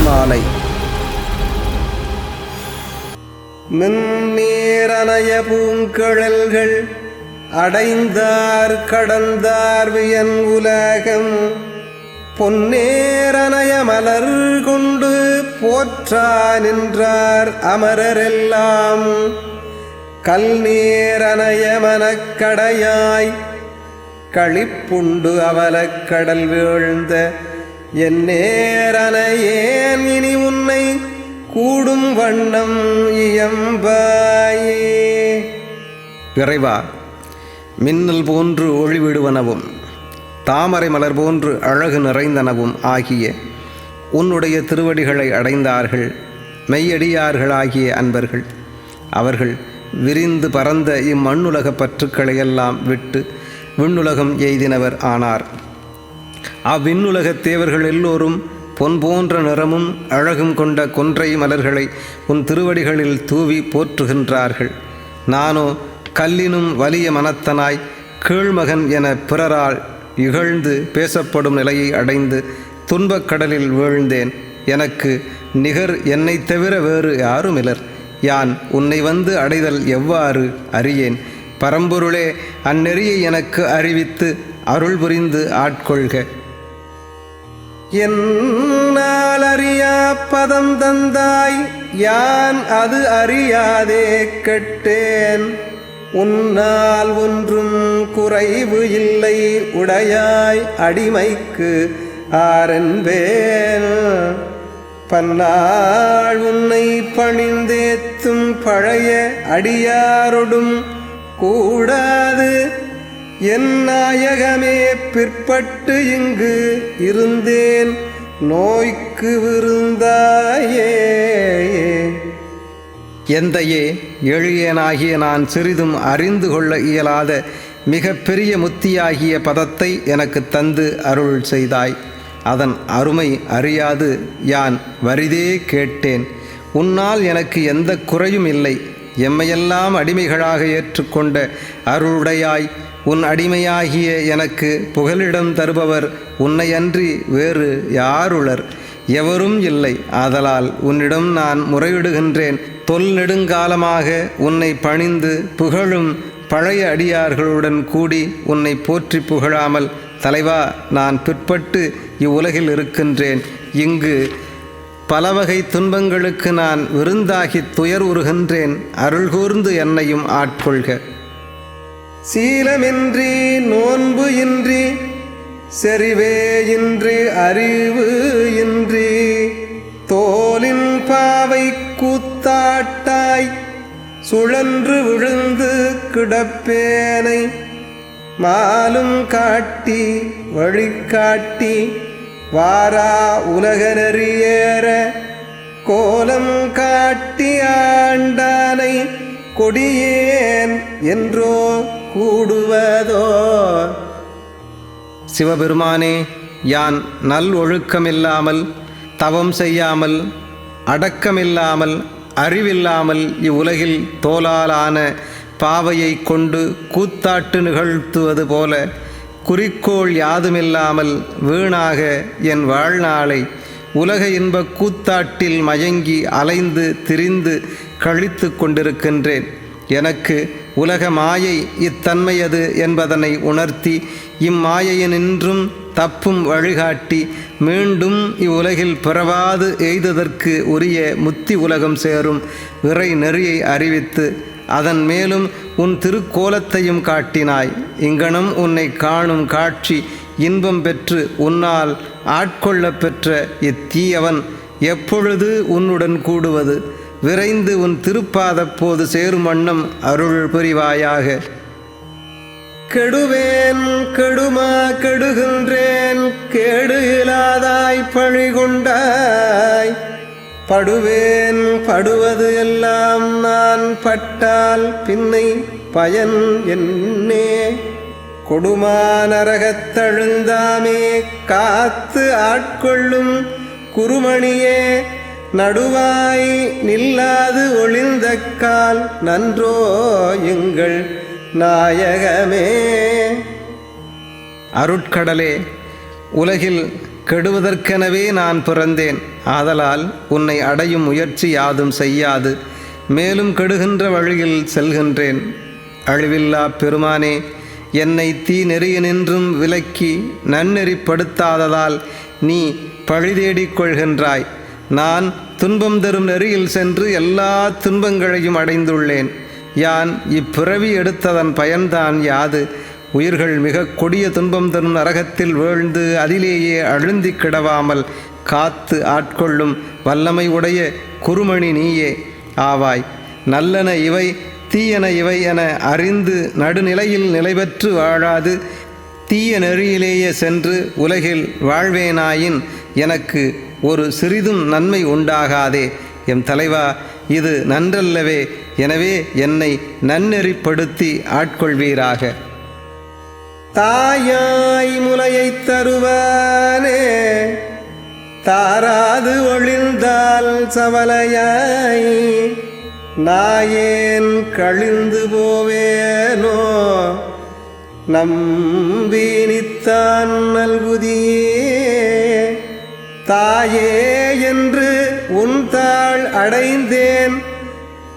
மாலை. மின்னேரணைய பூங்கழல்கள் அடைந்தார் கடந்தார் வியன் உலகம். பொன்னேரணைய மலர் கொண்டு போற்றா நின்றார் அமரரெல்லாம். கல்நேரணைய மனக்கடையாய் களிப்புண்டு அவலக்கடல் வீழ்ந்த என் நேரனையேன் இனி உன்னை கூடும் வண்ணம் இயம்பாயே. இறைவா மின்னல் போன்று ஒளிவிடுவனவும் தாமரை மலர் போன்று அழகு நிறைந்தனவும் ஆகிய உன்னுடைய திருவடிகளை அடைந்தார்கள் மெய்யடியார்களாகிய அன்பர்கள். அவர்கள் விரிந்து பறந்த இம்மண்ணுலகப் பற்றுக்களையெல்லாம் விட்டு விண்ணுலகம் எய்தினவர் ஆனார். அவ்விண்ணுலகத் தேவர்கள் எல்லோரும் பொன் போன்ற நிறமும் அழகும் கொண்ட கொன்றை மலர்களை உன் திருவடிகளில் தூவி போற்றுகின்றார்கள். நானோ கல்லினும் வலிய மனத்தனாய் கீழ்மகன் என பிறரால் இகழ்ந்து பேசப்படும் நிலையை அடைந்து துன்பக் கடலில் வீழ்ந்தேன். எனக்கு நிகர் என்னைத் தவிர வேறு யாருமிலர். யான் உன்னை வந்து அடைதல் எவ்வாறு அறியேன்? பரம்பொருளே அந்நெறியை எனக்கு அறிவித்து அருள் புரிந்து ஆட்கொள்க. என்னால் அறியா பதம் தந்தாய்? யான் அது அறியாதே கெட்டேன். உன்னால் ஒன்றும் குறைவு இல்லை உடையாய் அடிமைக்கு ஆரன்பேன் பன்னாள் உன்னை பணிந்தேத்தும் பழைய அடியாரொடும் கூடாது. என் நாயகமே பிற்பட்டு இங்கு இருந்தேன். நோய்க்கு விருந்தாயே. எந்தையே எளியனாகிய நான் சிறிதும் அறிந்து கொள்ள இயலாத மிக பெரிய முத்தியாகிய பதத்தை எனக்கு தந்து அருள் செய்தாய். அதன் அருமை அறியாது யான் வரிதே கேட்டேன். உன்னால் எனக்கு எந்த குறையும் இல்லை. எம்மையெல்லாம் அடிமைகளாக ஏற்றுக்கொண்ட அருளுடையாய் உன் அடிமையாகிய எனக்கு புகலிடம் தருபவர் உன்னையன்றி வேறு யாருளர்? எவரும் இல்லை. ஆதலால் உன்னிடம் நான் முறையிடுகின்றேன். தொல் நெடுங்காலமாக உன்னை பணிந்து புகழும் பழைய அடியார்களுடன் கூடி உன்னை போற்றி புகழாமல் தலைவா நான் பிற்பட்டு இவ்வுலகில் இருக்கின்றேன். இங்கு பல வகை துன்பங்களுக்கு நான் விருந்தாகி துயர் உருகின்றேன் அருள்கூர்ந்து என்னையும் ஆட்கொள்க. சீலமின்றி நோன்பு இன்றி செறிவே இன்றி அறிவு இன்றி தோலின் பாவை கூத்தாட்டாய் சுழன்று விழுந்து கிடப்பேனை மாலும் காட்டி வழிகாட்டி வாரா உலகனறியேற கோலம் காட்டி ஆண்டானை கொடியேன் என்றோ கூடுவதோ? சிவபெருமானே யான் நல் ஒழுக்கமில்லாமல் தவம் செய்யாமல் அடக்கமில்லாமல் அறிவில்லாமல் இவ்வுலகில் தோலாலான பாவையை கொண்டு கூத்தாட்டு நிகழ்த்துவது போல குறிக்கோள் யாதுமில்லாமல் வீணாக என் வாழ்நாளை உலக இன்பக் கூத்தாட்டில் மயங்கி அலைந்து திரிந்து கழித்து கொண்டிருக்கின்றேன். எனக்கு உலக மாயை இத்தன்மையது என்பதனை உணர்த்தி இம்மாயையினின்றும் தப்பும் வழிகாட்டி மீண்டும் இவ்வுலகில் பிறவாது எய்ததற்கு உரிய முத்தி உலகம் சேரும் இறை நெறியை அறிவித்து அதன் மேலும் உன் திருக்கோலத்தையும் காட்டினாய். இங்கனம் உன்னை காணும் காட்சி இன்பம் பெற்று உன்னால் ஆட்கொள்ளப் பெற்ற இத்தீயவன் எப்பொழுது உன்னுடன் கூடுவது? விரைந்து உன் திருப்பாதப் போது சேரும் வண்ணம் அருள் புரிவாயாக. கெடுவேன் கெடுமா கெடுகின்றேன் கேடு இல்லாதாய் பழி படுவேன் படுவது எல்லாம் நான் பட்டால் பின்னை பயன் என்னே. கொடுமானரகத்தழுந்தாமே காத்து ஆட்கொள்ளும் குருமணியே. நடுவாய் நில்லாது ஒளிந்த கால் நன்றோ எங்கள் நாயகமே. அருட்கடலே உலகில் கெடுவதற்கெனவே நான் பிறந்தேன். ஆதலால் உன்னை அடையும் முயற்சி யாதும் செய்யாது. மேலும் கெடுகின்ற வழியில் செல்கின்றேன். அழிவில்லா பெருமானே என்னை தீ நெறிய நின்றும் விலக்கி நன்னெறிப்படுத்தாததால் நீ பழிதேடிக் கொள்கின்றாய். நான் துன்பம் தரும் நெறியில் சென்று எல்லா துன்பங்களையும் அடைந்துள்ளேன். யான் இப்பிறவி எடுத்ததன் பயன்தான் யாது? உயிர்கள் மிக கொடிய துன்பம் தரும் நரகத்தில் வீழ்ந்து அதிலேயே அழுந்தி கிடவாமல் காத்து ஆட்கொள்ளும் வல்லமை உடைய குருமணி நீயே ஆவாய். நல்லன இவை தீயன இவை என அறிந்து நடுநிலையில் நிலைபெற்று வாழாது. தீய நெறியிலேயே சென்று உலகில் வாழ்வேனாயின் எனக்கு ஒரு சிறிதும் நன்மை உண்டாகாதே. எம் தலைவா இது நன்றல்லவே. எனவே என்னை நன்னெறிப்படுத்தி ஆட்கொள்வீராக. தாயாய் முலையைத் தருவானே. தாராது ஒளிந்தால் சவலையாய். நாயேன் கழிந்து போவேனோ. நம்பீனித்தான் நல்குதியே. தாயே என்று உன் தாள் அடைந்தேன்.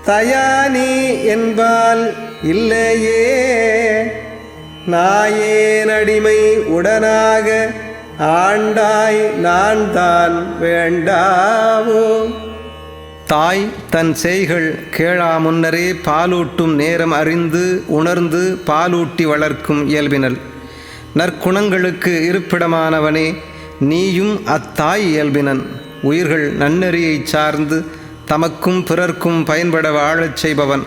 தயானி என்பால் இல்லையே. நாயேன் அடிமை உடனாக ஆண்டாய் நான் தான் வேண்டாவோ தாய் தன் செய்கள் கேளா முன்னரே பாலூட்டும் நேரம் அறிந்து உணர்ந்து பாலூட்டி வளர்க்கும் இயல்பினல் நற்குணங்களுக்கு இருப்பிடமானவனே நீயும் அத்தாய் இயல்பினன். உயிர்கள் நன்னெறியைச் சார்ந்து தமக்கும் பிறர்க்கும் பயன்பட வாழச் செய்பவன்.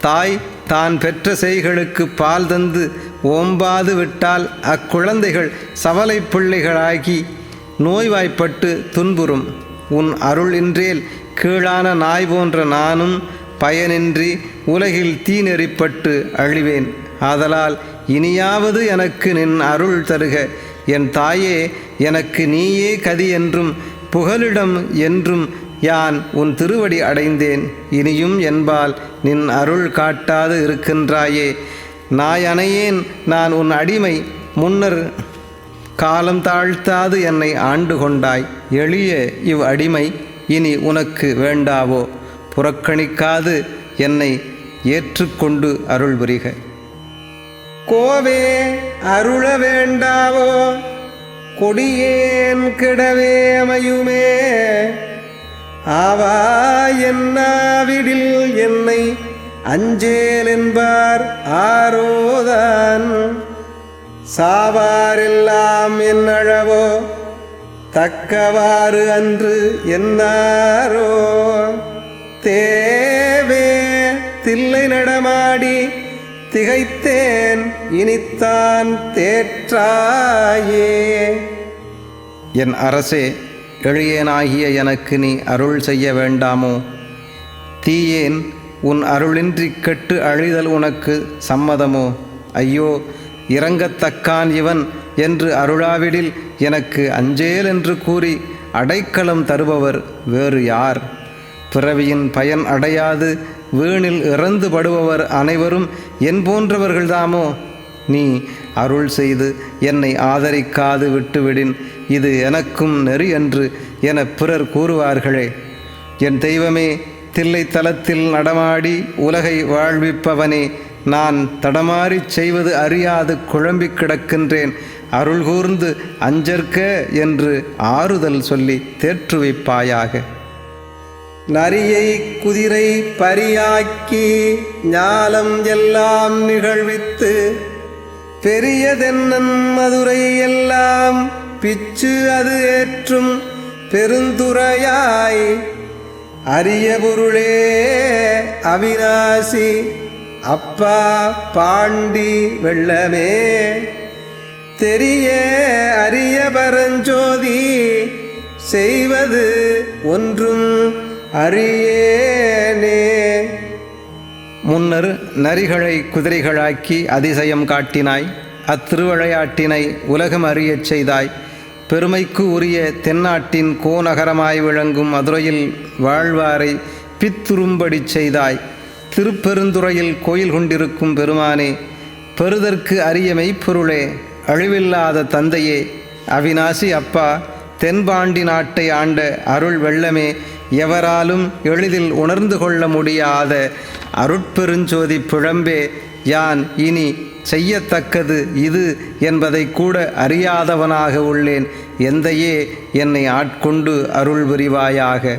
தாய் தான் பெற்ற செய்களுக்கு பால் தந்து ஓம்பாது விட்டால் அக்குழந்தைகள் சவலை பிள்ளைகளாகி நோய்வாய்ப்பட்டு துன்புறும். உன் அருள் இன்றேல் கீழான நாய் போன்ற நானும் பயனின்றி உலகில் தீநெறிப்பட்டு அழிவேன். ஆதலால் இனியாவது எனக்கு நின் அருள் தருக. என் தாயே எனக்கு நீயே கதி என்றும் புகலிடம் என்றும் யான் உன் திருவடி அடைந்தேன். இனியும் என்பால் நின் அருள் காட்டாது இருக்கின்றாயே. நாயனையேன் நான் உன் அடிமை. முன்னர் காலம் தாழ்த்தாது என்னை ஆண்டு கொண்டாய். எளிய இவ் அடிமை இனி உனக்கு வேண்டாவோ? புறக்கணிக்காது என்னை ஏற்றுக்கொண்டு அருள் புரிக கோவே அருள வேண்டாவோ? கொடியேன் கிடவே அமையுமே ஆவா என்னாவிடில் என்னை அஞ்சேல் என்பார் ஆரோதான். சாவாரெல்லாம் என்னழவோ தக்கவாறு அன்று என்னாரோ. தேவே தில்லை நடமாடி திகைத்தேன் இனித்தான் தேற்றாயே. என் அரசே எளியேனாகிய எனக்கு நீ அருள் செய்ய வேண்டாமோ? தீயேன் உன் அருளின்றி கெட்டு அழிதல் உனக்கு சம்மதமோ? ஐயோ இறங்கத்தக்கான் இவன் என்று அருளாவிடில் எனக்கு அஞ்சேல் என்று கூறி அடைக்கலம் தருபவர் வேறு யார்? பிறவியின் பயன் அடையாது வீணில் இறந்து படுபவர் அனைவரும் என் போன்றவர்கள்தாமோ நீ அருள் செய்து என்னை ஆதரிக்காது விட்டுவிடின் இது எனக்கும் நெறி என்று என பிறர் கூறுவார்களே. என் தெய்வமே தில்லை தலத்தில் நடமாடி உலகை வாழ்விப்பவனே நான் தடமாறிச் செய்வது அறியாது குழம்பிக் கிடக்கின்றேன். அருள் கூர்ந்து அஞ்சற்க என்று ஆறுதல் சொல்லி தேற்றுவிப்பாயாக. நரியை குதிரை பரியாக்கி ஞாலம் எல்லாம் நிகழ்வித்து பெரியதென்னன் மதுரை எல்லாம் பிச்சு அது ஏற்றும் பெருந்துரையாய் அரிய பொருளே அவிநாசி அப்பா பாண்டி வெள்ளமே. தெரிய அரிய பரஞ்சோதி செய்வது ஒன்றும் அரியேனே முன்னர் நரிகளை குதிரைகளாக்கி அதிசயம் காட்டினாய் அத்திருவிளையாட்டினை உலகம் அறியச் செய்தாய். பெருமைக்கு உரிய தென்னாட்டின் கோநகரமாய் விளங்கும் மதுரையில் வாழ்வாரை பித்துரும்படிச் செய்தாய். திருப்பெருந்துறையில் கோயில் கொண்டிருக்கும் பெருமானே பெறுதற்கு அரிய மெய்ப்பொருளே அழிவில்லாத தந்தையே அவிநாசி அப்பா தென்பாண்டி நாட்டை ஆண்ட அருள் வெள்ளமே எவராலும் எளிதில் உணர்ந்து கொள்ள முடியாத அருட்பெருஞ்சோதி பிழம்பே யான் இனி செய்யத்தக்கது இது என்பதை கூட அறியாதவனாக உள்ளேன். எந்தையே என்னை ஆட்கொண்டு அருள் புரிவாயாக.